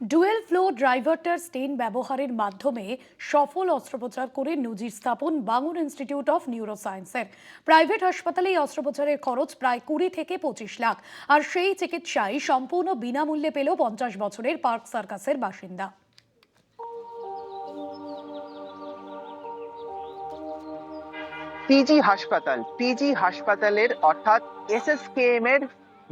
Dual flow ড্রাইভারটার স্টেন ব্যবহারের মাধ্যমে সফল অস্ত্রোপচার করে নজির স্থাপন বাঙুর ইনস্টিটিউট অফ নিউরোসায়েন্সের। প্রাইভেট হাসপাতালে এই অস্ত্রোপচারের খরচ প্রায় কুড়ি থেকে পঁচিশ লাখ। আর সেই চিকিৎসায় সম্পূর্ণ বিনামূল্যে পেল পঞ্চাশ বছরের পার্ক সার্কাসের বাসিন্দা। পিজি হাসপাতাল পিজি হাসপাতালের অর্থাৎ এসএসকেএম এর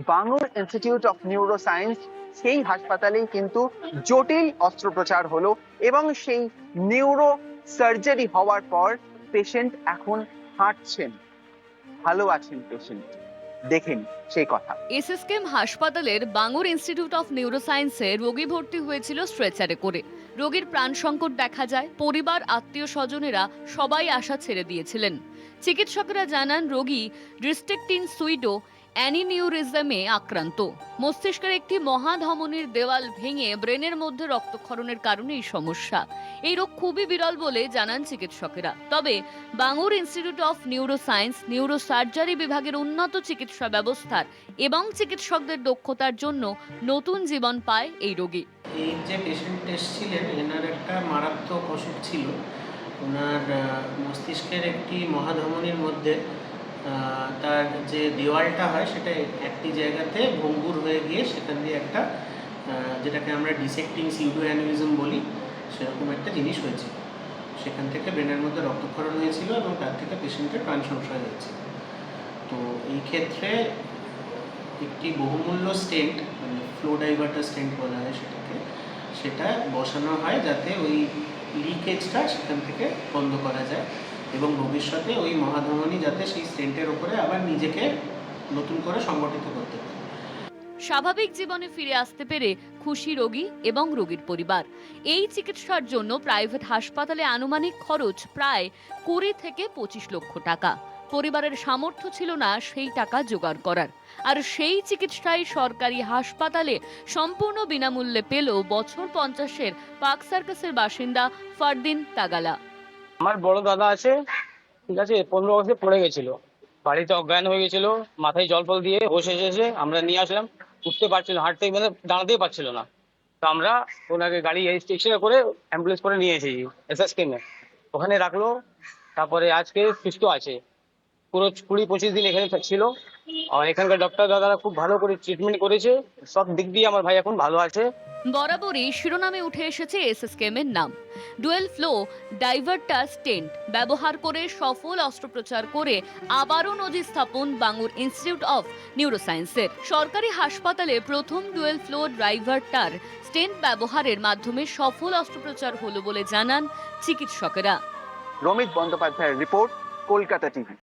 বাঙুর ইনস্টিটিউট অফ নিউরোসায়েন্স সেই হাসপাতালেই কিন্তু জটিল অস্ত্রোপচার হলো এবং সেই নিউরো সার্জারি হওয়ার পর পেশেন্ট এখন হাঁটছেন, ভালো আছেন পেশেন্ট দেখেন সেই কথা। এসএসকেএম হাসপাতালের বাঙুর ইনস্টিটিউট অফ নিউরোসায়েন্সে রোগী ভর্তি হয়েছিল স্ট্রেচারে করে। রোগীর প্রাণ সংকট দেখা যায়, পরিবার, আত্মীয় স্বজনেরা সবাই আশা ছেড়ে দিয়েছিলেন। চিকিৎসকরা জানান, রোগী রিস্ট্রিক্টিন সুইডো অ্যানিনিউরিজমে আক্রান্ত। মস্তিষ্কের একটি মহাধমনির দেওয়াল ভেঙে ব্রেনের মধ্যে রক্তক্ষরণের কারণে এই সমস্যা। এই রোগ খুবই বিরল বলে জানান চিকিৎসকেরা। তবে Bangur institute of neuroscience, neurosurgery বিভাগের উন্নত চিকিৎসা ব্যবস্থার এবং চিকিৎসকদের দক্ষতার জন্য নতুন জীবন পায় এই রোগী। যে পেশেন্ট এনার একটা মারাত্মক অসুখ ছিল। ওনার মস্তিষ্কের একটি মহাধমনির মধ্যে তার যে দেওয়ালটা হয় সেটা একটি জায়গাতে ভঙ্গুর হয়ে গিয়ে সেখান দিয়ে একটা যেটাকে আমরা ডিসেক্টিং সিউডো অ্যানিউরিজম বলি, সেরকম একটা জিনিস হয়েছিল সেখান থেকে ব্রেনের মধ্যে রক্তক্ষরণ হয়েছিল এবং তার থেকে পেশেন্টের প্রাণ সংশয় হয়েছে। তো এই ক্ষেত্রে একটি বহুমূল্য স্টেন্ট মানে ফ্লো ডাইভার্টার স্টেন্ট বলা হয় সেটাকে, সেটা বসানো হয় যাতে ওই লিকেজটা সেখান থেকে বন্ধ করা যায়। এবং ভবিষ্যতে ওই মহাধমনী যাতে সেই স্টেন্টের ওপরে আবার নিজেকে নতুন করে সংগঠিত করতে পারে। স্বাভাবিক জীবনে ফিরে আসতে পেরে খুশি রোগী এবং রোগীর পরিবার। এই চিকিৎসার জন্য প্রাইভেট হাসপাতালে আনুমানিক খরচ প্রায় কুড়ি থেকে পঁচিশ লক্ষ টাকা। পরিবারের সামর্থ্য ছিল না সেই টাকা জোগাড় করার। আর সেই চিকিৎসায় সরকারি হাসপাতালে সম্পূর্ণ বিনামূল্যে পেল বছর পঞ্চাশের পাক সার্কাসের বাসিন্দা ফারদিন তাগালা। আমার বড় দাদা আছে, ঠিক আছে, পনেরো বছর পড়ে গেছিল। বাড়িতে অজ্ঞান হয়ে গেছিল, মাথায় জল ফল দিয়ে বসে এসেছে আমরা নিয়ে আসলাম, উঠতে পারছিল হাঁটতে মানে দাঁড়াতেই পারছিল না। তো আমরা ওনাকে গাড়ি এক্সরে করে অ্যাম্বুলেন্স করে নিয়ে এসেছি এসএস কেমে ওখানে রাখল, তারপরে আজকে সুস্থ আছে। পুরো কুড়ি পঁচিশ দিন এখানে ছিল। আর এখানকার ডক্টর দাদারা খুব ভালো করে ট্রিটমেন্ট করেছে, সব দিক দিয়ে আমার ভাই এখন ভালো আছে। বরাবরই শিরোনামে উঠে এসেছে এসএসকেএম এর নাম। ডুয়েল ফ্লো ডাইভার্টার স্টেন্ট ব্যবহার করে সফল অস্ত্রোপচার করে আবারও নজির স্থাপন বাঙুর ইনস্টিটিউট অফ নিউরোসায়েন্সের। সরকারি হাসপাতালে প্রথম ডুয়েল ফ্লো ড্রাইভারটার স্টেন্ট ব্যবহারের মাধ্যমে সফল অস্ত্রোপচার হলো বলে জানান চিকিৎসকেরা। রমিত বন্দ্যোপাধ্যায়ের রিপোর্ট, কলকাতা টিভি।